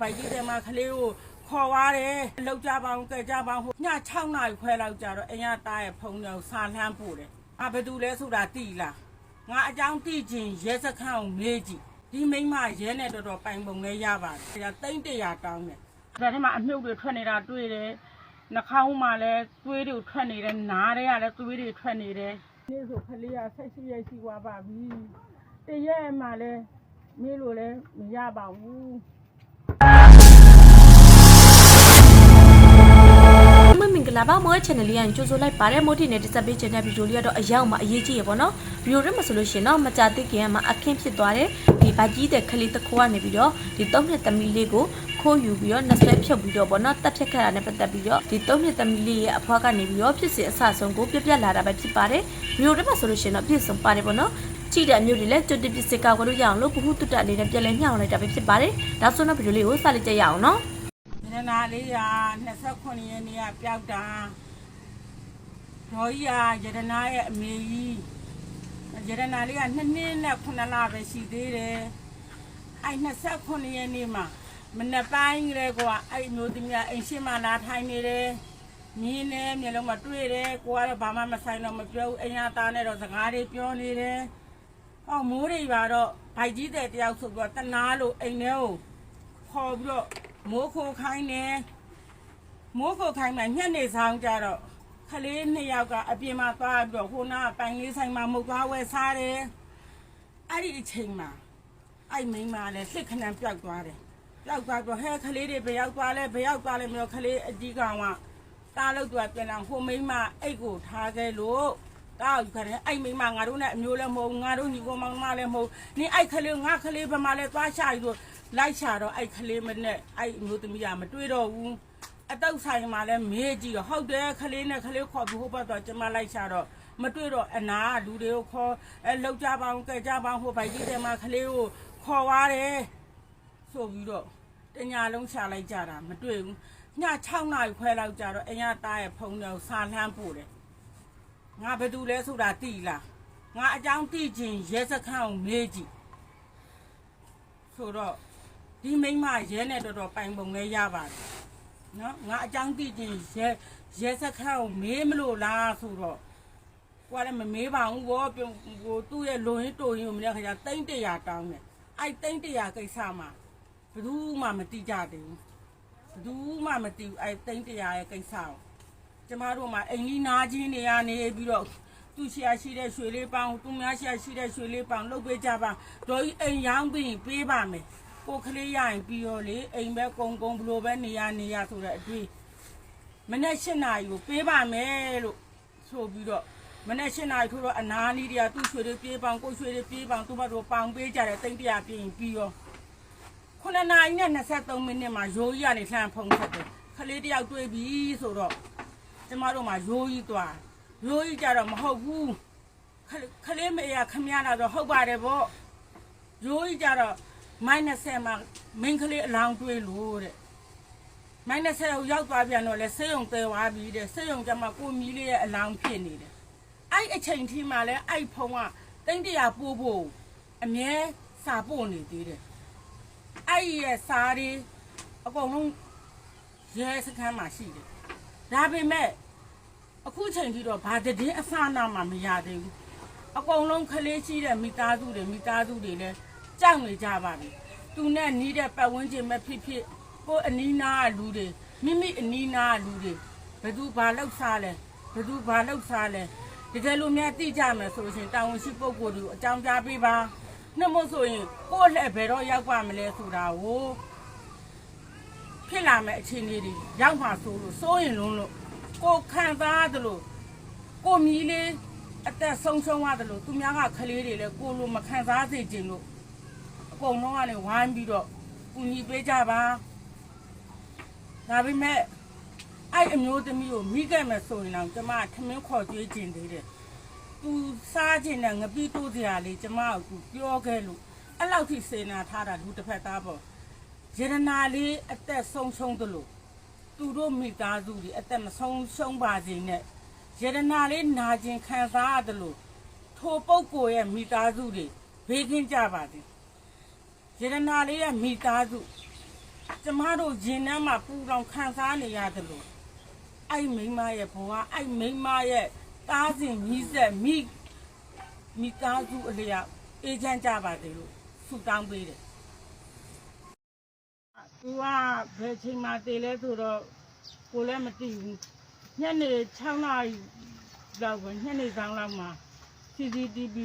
ဘိုက်ကြီးတယ်မှာကလေးကိုခေါ်သွားတယ်လောက်ကြပါအောင်ကြကြပါအောင်ည6နာရီခွဲလောက်ကြတော့အင်ရတားရဲ့ဖုန်းတော့စာလှမ်းပို့တယ်။အာဘယ်သူလဲဆိုတာသိလား။ငါအကြောင်းသိချင်းရဲစခန်းကိုမေးကြည့်။ဒီမိန်းမရဲနဲ့တော်တော်ပိုင်ပုံလဲရပါတယ်။ဒါတိမ့်တရာတောင်းတယ်။ဒါထဲမှာအမြုပ်တွေထွက်နေတာတွေ့တယ်။နှာခေါင်းမှာလည်းသွေးတွေထွက်နေတယ်။နားတွေကလည်းသွေးတွေထွက်နေတယ်။နေ့ဆိုခလေးကဆက်ရှိရရှိသွားပါပြီ။တရက်မှလည်းမေးလို့လည်းမရပါဘူး။ မမင်္ဂလာပါမော channel လေးရရင်ကြိုဆိုလိုက်ပါတယ်မို့ဒီနဲ့တက်ဆက်ပေးခြင်းတဲ့ဗီဒီယိုလေးကတော့အရောက်မှအရေးကြီးရပေါ့နော်ဗီဒီယိုထဲမှာဆိုလို့ရှိရင်တော့မကြသိခင်ကမှအခင်းဖြစ်သွားတယ်ဒီဗကြီးတဲ့ခလေးတစ်ခိုးကနေပြီးတော့ဒီသုံးနှစ်သမီးလေးကိုခိုးယူပြီးတော့နှစ်ဆွဲဖြုတ်ပြီးတော့ပေါ့နော်တက်ဖြတ်ခဲ့တာနဲ့ပတ်သက်ပြီးတော့ဒီသုံးနှစ်သမီးလေးရဲ့အဖွားကနေပြီးတော့ဖြစ်စဉ်အဆဆုံးကိုပြပြလာတာပဲဖြစ်ပါတယ်ဗီဒီယိုထဲမှာဆိုလို့ရှိရင်တော့ပြည့်စုံပါတယ်ပေါ့နော်ကြည့်တဲ့အမျိုးတွေလည်းကြွတပစ္စည်းကောက်လို့ရအောင်လို့ဘ ഹു တုတ္တလေးနဲ့ပြန်လဲမျှောင်းလိုက်တာပဲဖြစ်ပါတယ်ဒါဆိုတော့ဗီဒီယိုလေးကိုစလိုက်ကြရအောင်နော် ညနာလေးရာ29ရက်နေ့ကပျောက်တာဒေါ်ကြီးရာယရနာရဲ့အမေကြီးယရနာလေးက2နှစ်နဲ့9လပဲရှိသေးတယ်အဲ29ရက်နေ့မှာမနက်ပိုင်းကလေးကအဲ့မျိုးသမီးကအိမ်ရှိမှလာထိုင်နေတယ်မြင်းနဲ့မျက်လုံးမှာတွေ့တယ်ကိုကတော့ဘာမှမဆိုင်တော့မပြောဘူးအိမ်ရသားနဲ့တော့စကားတွေပြောနေတယ်ဟောမိုးတွေပါတော့ဗိုက်ကြီးတဲ့တယောက်ဆိုပြီးတော့တနာလို့အိမ်ထဲကိုခေါ်ပြီးတော့ မိုးခိုခိုင်းနေမိုးခိုခိုင်းမှညနေဆောင်ကြတော့ခလေးနှစ်ယောက်ကအပြင်မှာသွားပြီးတော့ဟိုနာကပိုင်လေးဆိုင်မှာမုတ်သွားဝဲစားတယ်အဲ့ဒီအချိန်မှာအဲ့မိန်းမလည်းလှစ်ခဏပျောက်သွားတယ်ပျောက်သွားတော့ဟဲခလေးတွေဘယ်ရောက်သွားလဲဘယ်ရောက်သွားလဲမလို့ခလေးအကြီးကောင်ကတားလို့သူကပြန်လာဟိုမိန်းမအိတ်ကိုထားခဲ့လို့တောက်ခရဲအဲ့မိန်းမငါတို့နဲ့အမျိုးလည်းမဟုတ်ငါတို့ညီကောင်မောင်မလည်းမဟုတ်နင်အဲ့ခလေးငါခလေးဘယ်မှာလဲသွားရှာယူလို့ လိုက်ချတော့အဲ့ကလေးမနဲ့အဲ့အမျိုးသမီးကမတွေ့တော့ဘူးအတုပ်ဆိုင်မှာလည်းမေးကြည့်တော့ဟုတ်တယ်ကလေးနဲ့ကလေးခေါ်ပြီးဟိုဘက်တော့ကျမလိုက်ချတော့မတွေ့တော့အနာကလူတွေကိုခေါ်အဲလောက်ကြပါအောင်ကြကြပါအောင်ဟိုဘိုက်ကြီးတယ်မှာကလေးကိုခေါ်သွားတယ်ဆိုပြီးတော့တညာလုံးချလိုက်ကြတာမတွေ့ဘူးည6နာရီခွဲလောက်ကြတော့အင်ရတားရဲ့ဖုန်းတော့စာလှမ်းပို့တယ်ငါဘယ်သူလဲဆိုတာသိလားငါအကြောင်းသိချင်းရဲစခန်းကိုမေးကြည့်ဆိုတော့ ဒီမိန်းမရဲနဲ့တော်တော်ပိုင်ပုံလဲရပါတယ်နော်ငါအကြောင်းသိချင်းရဲရဲစခန်းကိုမေးမလို့လားဆိုတော့ကိုကလည်းမမေးပါဘူးဘောပြုံဟိုသူ့ရဲ့လုံရင်းတိုရင်းကိုမနေ့ခါကျတိမ့်တရာတောင်းတယ်အဲ့တိမ့်တရာကိစ္စမှာဘယ်သူမှမတိကြသေးဘူးဘယ်သူမှမတိဘူးအဲ့တိမ့်တရာရဲ့ကိစ္စကိုကျမတို့မှာအိမ်ကြီးနာချင်းတွေကနေပြီးတော့သူ့ရှာရှိတဲ့ရွှေလေးပေါင်းသူများရှာရှိတဲ့ရွှေလေးပေါင်းလုပ်ပေးကြပါဒေါ်ကြီးအိမ်ရောင်းပြီးရင်ပေးပါမယ် ကိုကလေးရရင်ပြီးရောလေအိမ်ပဲကုံကုံဘလို့ပဲနေရနေရဆိုတဲ့အတွေ့မနေ့၈နာရီကိုပေးပါမယ်လို့ဆိုပြီးတော့မနေ့၈နာရီထိုးတော့အနာနီးတွေကသူ့ရွှေတွေပြေးပေါင်းကိုရွှေတွေပြေးပေါင်းသူ့ဘက်တော့ပေါင်ပေးကြတယ်တိတ်တရာပြင်ပြီးရောခုနှစ်နာရီနဲ့23မိနစ်မှာရိုးကြီးကနေလှမ်းဖုံးဆက်တယ်ခလေးတယောက်တွေ့ပြီဆိုတော့ကျမတို့မှာရိုးကြီးသွားရိုးကြီးကြတော့မဟုတ်ဘူးခလေးခလေးမေရခမရလာတော့ဟုတ်ပါတယ်ဗောရိုးကြီးကြတော့ မိုင်း20မှာမင်းကလေးအလောင်းတွေးလို့တဲ့မိုင်း20ကိုရောက်သွားပြန်တော့လဲဆေးရုံတဲသွားပြီတဲ့ဆေးရုံကျမှကိုမီလေးရဲ့အလောင်းဖြစ်နေတယ်အဲ့အချိန်ထိမှလဲအဲ့ဖုံးကတိမ့်တရာပို့ဖို့အမြဲစာပို့နေသေးတယ်အဲ့ဒီရဲ့စားတွေအကုန်လုံးရဲစခန်းမှာရှိတယ်ဒါပေမဲ့အခုချိန်ထိတော့ဘာတည်င်းအစနာမှမရသေးဘူးအကုန်လုံးခလေးရှိတဲ့မိသားစုတွေမိသားစုတွေလည်း ကြောက်နေကြပါပြီသူနဲ့နီးတဲ့ပတ်ဝန်းကျင်ပဲဖြစ်ဖြစ်ကိုယ်အနီးနားကလူတွေမိမိအနီးနားကလူတွေဘယ်သူဘာလောက်စားလဲဘယ်သူဘာလောက်စားလဲတကယ်လို့များသိကြမယ်ဆိုလို့ရှရင်တာဝန်ရှိပုဂ္ဂိုလ်တွေကိုအကြောင်းကြားပေးပါနှမို့ဆိုရင်ကိုယ့်လက်ဘယ်တော့ရောက်ပါမလဲဆိုတာကိုဖြစ်လာမဲ့အခြေအနေတွေရောက်မှဆိုလို့စိုးရင်လုံးလို့ကိုယ်ခံစားသလိုကိုယ်မြည်လေးအသက်ဆုံးရှုံးရတယ်လို့သူများကခလေးတွေလည်းကိုယ်လိုမခံစားစေချင်လို့ အကုန်လုံးကလည်းဝိုင်းပြီးတော့ကူညီပေးကြပါဒါပေမဲ့အဲ့အမျိုးသမီးကိုမိခဲ့မယ်ဆိုရင်တော့ကျမကထမင်းခေါ်ကြွေးခြင်းသေးတယ်သူစားခြင်းနဲ့ငပိတိုးစရာလေးကျမကသူပြောခဲ့လို့အဲ့လောက်ထိစေနာထားတာလူတစ်ဖက်သားပေါ့ယရနာလေးအသက်ဆုံးရှုံးသလိုသူတို့မိသားစုတွေအသက်မဆုံးရှုံးပါစေနဲ့ယရနာလေးနာကျင်ခံစားရတယ်လို့ထိုပုဂ္ဂိုလ်ရဲ့မိသားစုတွေဘေးကင်းကြပါစေ ယရနာလေးရဲ့မိသားစုကျမတို့ရင်ထဲမှာပူလောင်ခံစားနေရတယ်လို့အဲ့မိန်းမရဲ့ဘဝအဲ့မိန်းမရဲ့တားစဉ်မြည်ဆက်မိမိသားစုအလျောက်အေးချမ်းကြပါစေလို့ဆုတောင်းပေးတယ်သူကဘယ်ချိန်မှတည်လဲဆိုတော့ကိုလည်းမသိဘူးညနေ6နာရီလောက်ပဲညနေဆောင်လောက်မှာ CCTV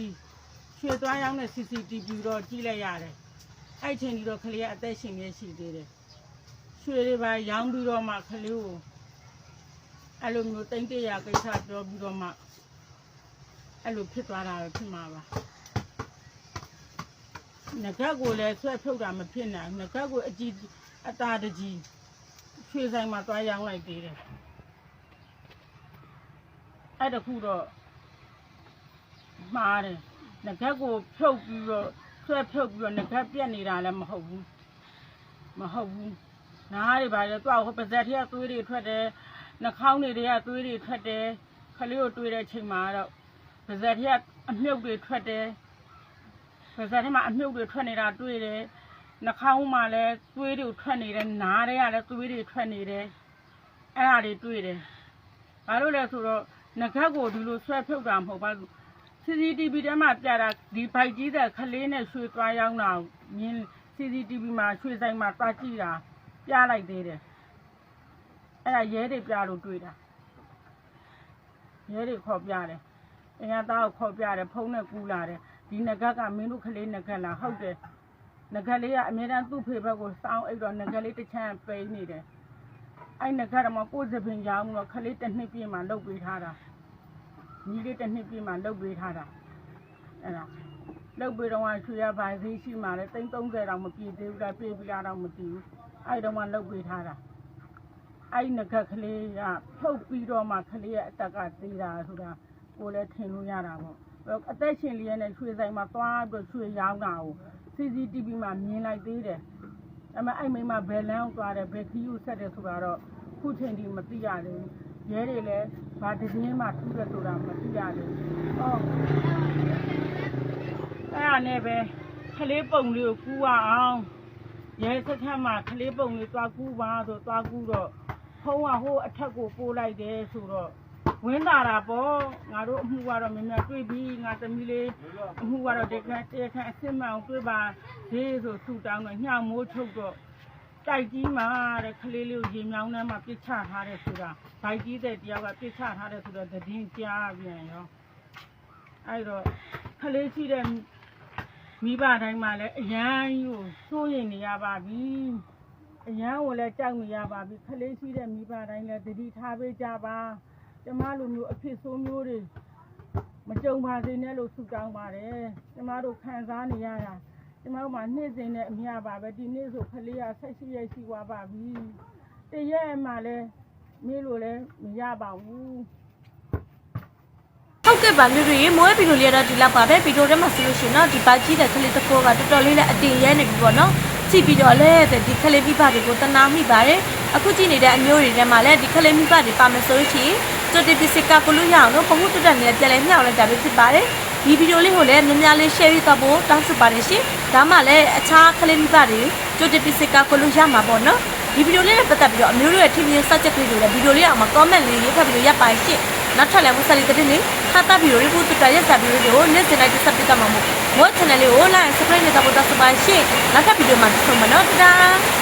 ရွှေသွားရောက်တဲ့ CCTV တော့ကြည့်လိုက်ရတယ် အဲ့ချိန်ကြီးတော့ကလေးကအသက်ရှင်နေရှိသေးတယ်ရွှေတွေပါရောင်းပြီးတော့မှခလေးကိုအဲ့လိုမျိုးတိမ့်တရာကိစ္စပြောပြီးတော့မှအဲ့လိုဖြစ်သွားတာပဲဖြစ်မှာပါငကက်ကိုလည်းဆွဲဖြုတ်တာမဖြစ်နိုင်ငကက်ကိုအကြည့်အตาတကြီးရွှေဆိုင်မှာသွားရောင်းလိုက်သေးတယ်အဲ့တခုတော့မှားတယ်ငကက်ကိုဖြုတ်ပြီးတော့ ဆွဲဖြုတ်ပြီးတော့ငကက်ပြက်နေတာလည်းမဟုတ်ဘူးမဟုတ်ဘူးနားတွေပါလေသူ့ဟိုပါဇက်ထက်ကသွေးတွေထွက်တယ်နှာခေါင်းတွေတွေကသွေးတွေထွက်တယ်ခလေးကိုတွေးတဲ့ချိန်မှာတော့ပါဇက်ထက်ကအမြုပ်တွေထွက်တယ်ပါဇက်ထက်မှာအမြုပ်တွေထွက်နေတာတွေ့တယ်နှာခေါင်းမှာလည်းသွေးတွေထွက်နေတယ်နားတွေကလည်းသွေးတွေထွက်နေတယ်အဲ့ဒါတွေတွေ့တယ်ဘာလို့လဲဆိုတော့ငကက်ကိုဒီလိုဆွဲဖြုတ်တာမဟုတ်ပါဘူး CCTV ထဲမှာပြတာဒီဘိုက်ကြီးတဲ့ခလေးနဲ့ရွှေသွားရောက်တာကိုမြင် CCTV မှာရွှေဆိုင်မှာသွားကြည့်တာပြလိုက်သေးတယ်အဲ့ဒါရဲတွေပြလို့တွေ့တာရဲတွေခေါ်ပြတယ်အင်္ဂါသားကိုခေါ်ပြတယ်ဖုန်းနဲ့ကူလာတယ်ဒီငကက်ကမင်းတို့ကလေးငကက်လားဟုတ်တယ်ငကက်လေးကအမြဲတမ်းသူ့ဖေဘက်ကိုစောင်းအိတ်တော့ငကက်လေးတစ်ချမ်းပိန်နေတယ်အဲ့ငကက်တော့မကိုယ်စပင်ရောင်းတော့ခလေးတစ်နှစ်ပြည့်မှလုတ်ပေးထားတာ ညီလေးတစ်နှစ်ပြည့်မှလုတ်ပေးထားတာအဲ့ဒါလုတ်ပေးတော့ရွှေရပါသေးရှိမှလည်း330တောင်မပြည့်သေးဘူးလားပြည့်ပြီလားတော့မသိဘူးအဲ့တော့မှလုတ်ပေးထားတာအဲ့ငကက်ကလေးကဖြုတ်ပြီးတော့မှကလေးရဲ့အတက်ကသေးတာဆိုတာကိုလည်းထင်လို့ရတာပေါ့အဲ့အသက်ရှင်လေးနဲ့ရွှေဆိုင်မှာသွားပြီးရွှေရောင်းတာကို CCTV မှာမြင်လိုက်သေးတယ်အမအဲ့မိန်းမဘယ်လန်းကိုသွားတယ်ဘယ်ခီးကိုဆက်တယ်ဆိုတာတော့ခုချိန်ထိမသိရသေးဘူး ရဲတွေလည်းဘာတည်င်းမှထူးတယ်ဆိုတာမသိရသေးဘူးဟောအဲ့ဒါနဲ့ပဲကလေးပုံလေးကိုကူအောင်ရဲစခန်းမှာကလေးပုံလေးသွားကူးပါဆိုသွားကူးတော့ဖုံးကဟိုအထက်ကိုပို့လိုက်တယ်ဆိုတော့ဝင်းတာတာပေါ့ငါတို့အမှုကတော့မြင်မြင်တွေ့ပြီးငါသမီးလေးအမှုကတော့တကယ်တကယ်အစ်စ်မအောင်တွေ့ပါဈေးဆိုဆူတောင်းတော့ညမိုးချုပ်တော့ တိုက်ကြီးမှာတဲ့ကလေးလေးကိုရေမြောင်းထဲမှာပြစ်ချထားတယ်ဆိုတာဘိုက်ကြီးတဲ့တယောက်ကပြစ်ချထားတယ်ဆိုတော့သတင်းကြားပြန်ရောအဲ့တော့ကလေးရှိတဲ့မိဘတိုင်းမှာလည်းအရန်ကြီးကိုစိုးရိမ်နေရပါပြီအရန်ကိုလည်းကြောက်နေရပါပြီခလေးရှိတဲ့မိဘတိုင်းလည်းတတိထားပေးကြပါကျမလိုမျိုးအဖြစ်ဆိုးမျိုးတွေမကြုံပါစေနဲ့လို့ဆုတောင်းပါတယ်ကျမတို့ခံစားနေရတာ ကျမတို့မှာနေ့စဉ်နဲ့အမျှပါပဲဒီနေ့ဆိုခလေးကဆက်ရှိရရှိသွားပါပြီတရက်မှလည်းမေးလို့လည်းမရပါဘူးဟုတ်ကဲ့ပါမျိုးတွေမိုးဗီဒီယိုလေးတော့ဒီလောက်ပါပဲဗီဒီယိုထဲမှာဆိုလို့ရှိရင်တော့ဒီပါကြီးတဲ့ကလေးတစ်ခုကတော်တော်လေးလည်းအတင်ရဲနေပြီပေါ့နော်ကြည့်ပြီးတော့လည်းဒီကလေးမိဘတွေကိုတနာမိပါတယ်အခုကြည့်နေတဲ့အမျိုးတွေထဲမှာလည်းဒီကလေးမိဘတွေပါမယ်ဆိုလို့ရှိရင်စတိုတီပစ္စကကိုလို့ရအောင်လို့ပဟုတက်တက်နဲ့ပြန်လဲမျှောက်လိုက်တာပဲဖြစ်ပါတယ် ဒီဗီဒီယိုလေးကိုလည်းများများလေး share ပြီးတော့ပို့တောင်းဆိုပါတယ်ရှင်ဒါမှလည်းအခြားကလေးမိဘတွေစတိုတီပစ္စကကိုလို့ရမှာပေါ့နော်ဒီဗီဒီယိုလေးနဲ့ပတ်သက်ပြီးတော့အမျိုးတို့ရဲ့ထင်မြင်စကြက်ကလေးတွေလည်းဗီဒီယိုလေးအောင်မှာ comment လေးရေးဖတ်ပြီးတော့ရပ်ပါရှင့်နောက်ထပ်လည်းမဆက်လီတဲ့နေ့ဟာတာဗီဒီယိုလေးကိုတူတာရက်စာဗီဒီယိုတွေကိုနေ့စဉ်လိုက်တက်ဆက်ပေးကြမှာမို့မော channel လေးကို like subscribe နဲ့တော့ပတ်သက်ပါရှင့်နောက်ထပ်ဗီဒီယိုမှာတွေ့ဆုံမယ်နော်တာ